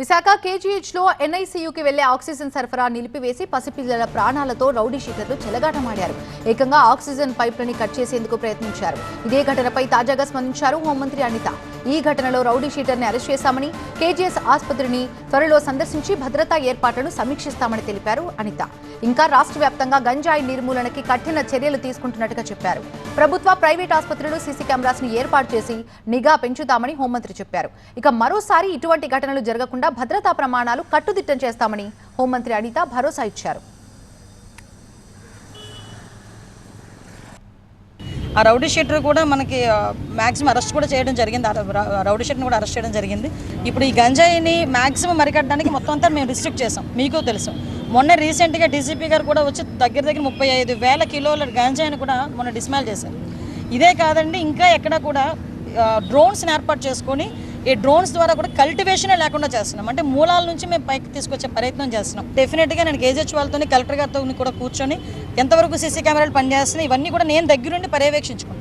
విశాఖ కేజీహెచ్లో ఎన్ఐసీయూకి వెళ్ళే ఆక్సిజన్ సరఫరా నిలిపివేసి పసిపిల్లల ప్రాణాలతో రౌడీ షీటర్లు చెలగాటమాడారు. ఏకంగా ఆక్సిజన్ పైప్లని కట్ చేసేందుకు ప్రయత్నించారు. ఇదే ఘటనపై తాజాగా స్పందించారు హోంమంత్రి అనిత. ఈ ఘటనలో రౌడీ షీటర్ని అరెస్ట్ చేశామని కేజీఎస్ ఆసుపత్రిని త్వరలో సందర్శించి భద్రతా ఏర్పాట్లను సమీక్షిస్తామని తెలిపారు అనిత. ఇంకా రాష్ట్ర వ్యాప్తంగా గంజాయి నిర్మూలనకి కఠిన చర్యలు తీసుకుంటున్నట్టుగా చెప్పారు. ప్రభుత్వ ప్రైవేట్ ఆసుపత్రులు సీసీ కెమెరాస్ని ఏర్పాటు చేసి నిఘా పెంచుతామని హోంమంత్రి చెప్పారు. ఇక మరోసారి ఇటువంటి ఘటనలు జరగకుండా భద్రతా ప్రమాణాలు కట్టుదిట్టం చేస్తామని హోంమంత్రి అనిత భరోసా ఇచ్చారు. ఆ రౌడీ షీటర్ కూడా మనకి మ్యాక్సిమం అరెస్ట్ కూడా చేయడం జరిగింది. ఆ రౌడీ షీటర్ని కూడా అరెస్ట్ చేయడం జరిగింది. ఇప్పుడు ఈ గంజాయిని మ్యాక్సిమం మరికట్టడానికి మొత్తం అంతా మేము రిస్ట్రిక్ట్ చేసాం. మీకు తెలుసు. మొన్న రీసెంట్గా డీసీపీ గారు కూడా వచ్చి దగ్గర దగ్గర ముప్పై ఐదు వేల కిలోల గంజాయిని కూడా మొన్న డిస్మాల్ చేశారు. ఇదే కాదండి ఇంకా ఎక్కడ కూడా డ్రోన్స్ని ఏర్పాటు చేసుకొని ఈ డ్రోన్స్ ద్వారా కూడా కల్టివేషనే లేకుండా చేస్తున్నాం. అంటే మూలాల నుంచి మేము పైకి తీసుకొచ్చే ప్రయత్నం చేస్తున్నాం. డెఫినెట్గా నేను గేజెచ్ వాళ్ళతో కలెక్టర్ గారితో కూడా కూర్చొని ఎంతవరకు సీసీ కెమెరాలు పనిచేస్తున్నాయి ఇవన్నీ కూడా నేను దగ్గరుండి పర్యవేక్షించుకుంటాను